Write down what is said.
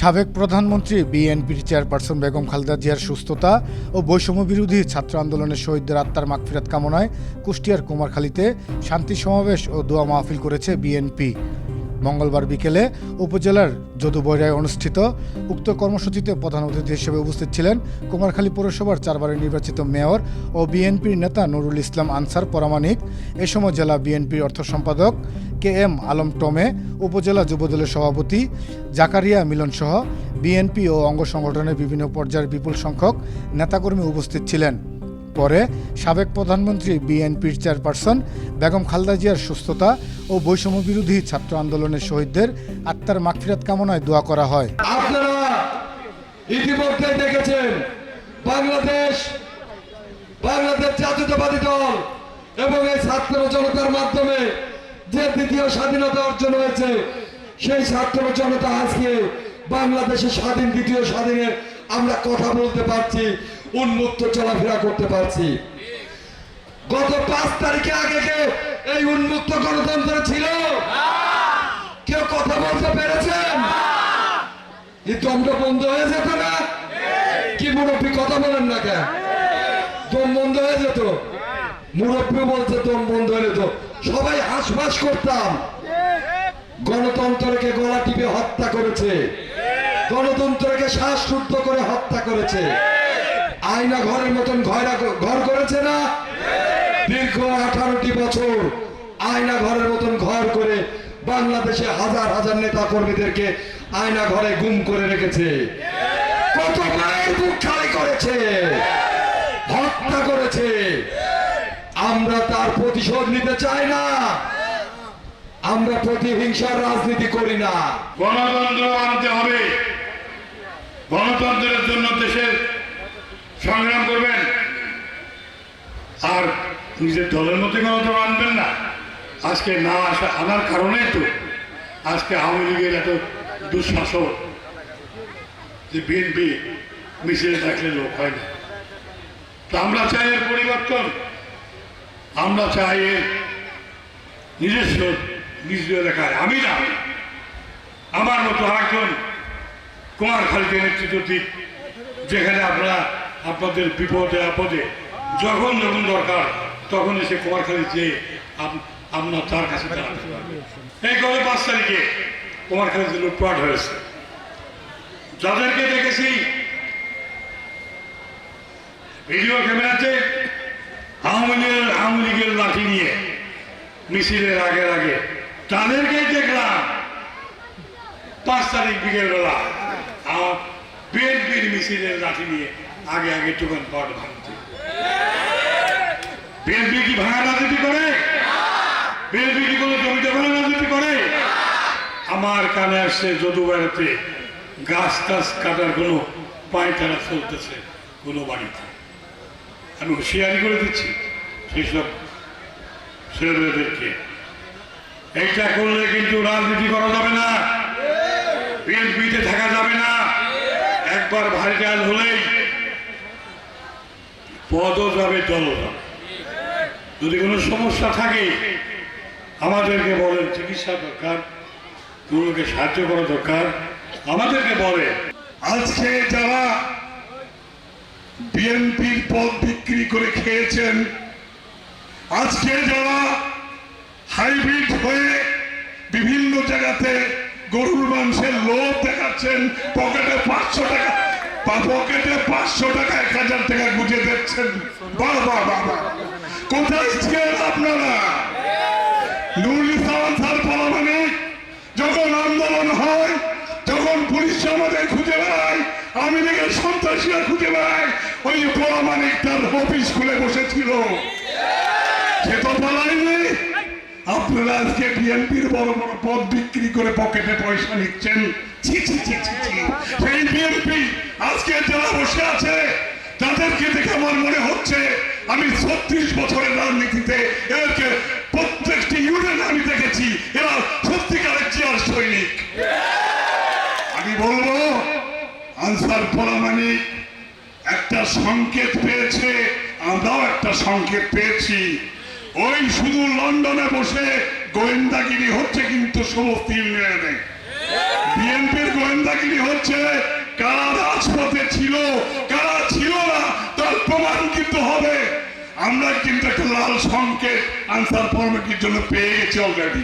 সাবেক প্রধানমন্ত্রী বিএনপির চেয়ারপারসন বেগম খালেদা জিয়ার সুস্থতা ও বৈষম্য বিরোধী ছাত্র আন্দোলনের শহীদদের আত্মার মাগফিরাত কামনায় কুষ্টিয়ার কুমারখালীতে শান্তি সমাবেশ ও দোয়া মাহফিল করেছে বিএনপি। মঙ্গলবার বিকেলে উপজেলার যদুবৈরায় অনুষ্ঠিত উক্ত কর্মসূচিতে প্রধান অতিথি হিসেবে উপস্থিত ছিলেন কুমারখালী পৌরসভার চারবারের নির্বাচিত মেয়র ও বিএনপির নেতা নুরুল ইসলাম আনসার পরামানিক, এ সময় জেলা বিএনপির অর্থ সম্পাদক কে এম আলম টমে, উপজেলা যুবদলের সভাপতি জাকারিয়া মিলন সহ বিএনপি ও অঙ্গ সংগঠনের বিভিন্ন পর্যায়ের বিপুল সংখ্যক নেতাকর্মী উপস্থিত ছিলেন। পরে সাবেক প্রধানমন্ত্রী বিএনপির চেয়ারপারসন বেগম খালদা জিয়ার সুস্থতা ও বৈষম্য বিরোধী ছাত্র আন্দোলনের শহীদদের আত্মার মাগফিরাত কামনায় দোয়া করা হয়। আপনারা ইতিমধ্যে দেখেছেন বাংলাদেশ বাংলাদেশ জাতীয়তাবাদী দল এবং এই ছাত্র জনতার মাধ্যমে যে দ্বিতীয় স্বাধীনতা অর্জন হয়েছে, সেই ছাত্র জনতা আজকে বাংলাদেশের স্বাধীন, দ্বিতীয় স্বাধীনের আমরা কথা বলতে পারছি। উন্মুক্ত চলাফেরা করতে পারছি। গত পাঁচ তারিখে আগে কেউ এই উন্মুক্ত গণতন্ত্র ছিল? কেউ কথা বলতে পেরেছেন দমটা বন্ধ হয়ে যেত না? কি মুরব্বী কথা বলেন না কেন? দম বন্ধ হয়ে যেত? মুরব্বী বলছে দম বন্ধ হয়ে যেত। সবাই হাসফাস করতাম। গণতন্ত্রকে গলা টিপে হত্যা করেছে। গণতন্ত্রকে শ্বাসরুদ্ধ করে হত্যা করেছে। আয়না ঘরের মতন ঘর করেছে না? দীর্ঘ আঠারোটি বছর আয়না ঘরের মতন ঘর করে বাংলাদেশে হাজার হাজার নেতা কর্মীদেরকে আয়না ঘরে গুম করে রেখেছে। কত মায়ের বুক খালি করেছে? হত্যা করেছে। আমরা তার প্রতিশোধ নিতে চাই না। আমরা প্রতিহিংসার রাজনীতি করি না। গণতন্ত্র আনতে হবে। গণতন্ত্রের জন্য দেশের সংগ্রাম করবেন। আর নিজের দলের মধ্যে গণতন্ত্র আনবেন না। আজকে না আসা আনার কারণেই তো আজকে আওয়ামী লীগের এত দুঃশাসন যে বিএনপি মিছিলে থাকলে লোক হয় না। তো আমরা চাই এর পরিবর্তন। আমরা চাই এর নিজস্ব নিজ এলাকায়। আমি না, আমার মতো আরেকজন কুমারখালীতে নেতৃত্ব দিক, যেখানে আপনারা আপনাদের বিপদে আপদে যখন যখন দরকার তখন এসে কুমারখালী যে আপনার তার কাছে। এই গত পাঁচ তারিখে কুমারখালীতে লুটপাট হয়েছে, যাদেরকে দেখেছি, ভিডিও ক্যামেরাতে আওয়ামী লীগের আওয়ামী লীগের লাঠি নিয়ে মিছিলের আগের আগে তাদেরকেই দেখলাম পাঁচ তারিখ বিকেল বেলা আমার বিএনপির মিছিলের লাঠি নিয়ে আগে আগে দোকান পাট ভাঙতে। বিএনপি কি ভাঙা রাজনীতি করে? বিএনপি কি কোনো জমি দখলে রাজনীতি করে? আমার কানে আসছে যদু বেড়াতে, গাছ টাছ কাটার কোনো পায়তারা চলতেছে কোনো বাড়িতে। আমি হুঁশিয়ারি করে দিচ্ছি, সেসব ছেলেদেরকে এইটা করলে কিন্তু রাজনীতি করা যাবে না। বিএনপিতে থাকা যাবে না। একবার ভাইরাল হলেই পদও যাবে যদি কোনো সমস্যা থাকে, আমাদেরকে বলেন, চিকিৎসা দরকার কোনোকে সাহায্য করা দরকার, আমাদেরকে বলে। আজকে যারা বিএনপির পদ বিক্রি করে খেয়েছেন, আজকে যারা হাইব্রিড হয়ে বিভিন্ন জায়গাতে গরুর মাংসের লোভ দেখাচ্ছেন, পকেটে পাঁচশো টাকা পকেটে পাঁচশো টাকা এক হাজার টাকা গুজে দিচ্ছেন। বাবা বাবা কোথায় ছিলেন আপনারা? নুরুল ইসলাম স্যার পরামানিক যখন আন্দোলন হয়, যখন পুলিশ আমাদের খুঁজে বেড়ায় আমি লীগের সন্ত্রাসীরা খুঁজে বেড়ায়, ওই পরামানিক তার অফিস খুলে বসেছিল। সে তো পালায়নি আপনারা আজকে বিএনপির বড় বড় পদ বিক্রি করে পকেটে পয়সা নিচ্ছেন। ছি সেই বিএনপি আজকে যারা বসে আছে, তাদেরকে দেখে আমার মনে হচ্ছে আমি ছত্রিশ বছরের রাজনীতিতে এদেরকে প্রত্যেকটি ইউনিয়ন আমি দেখেছি, এরা সত্যিকারের চেয়ার সৈনিক। আমি বলব, আনসার পরামানিক একটা সংকেত পেয়েছে, আমরাও একটা সংকেত পেয়েছি। ওই শুধু লন্ডনে বসে গোয়েন্দাগিরি হচ্ছে কিন্তু সমস্ত ইউনিয়নে বিএনপির গোয়েন্দাগিরি হচ্ছে কারা রাজপথে ছিল, কারা ছিল না, তার প্রমাণ কিন্তু হবে। আমরা কিন্তু একটা লাল সংকেত আনসার ফর্মেটির জন্য পেয়ে গেছি অলরেডি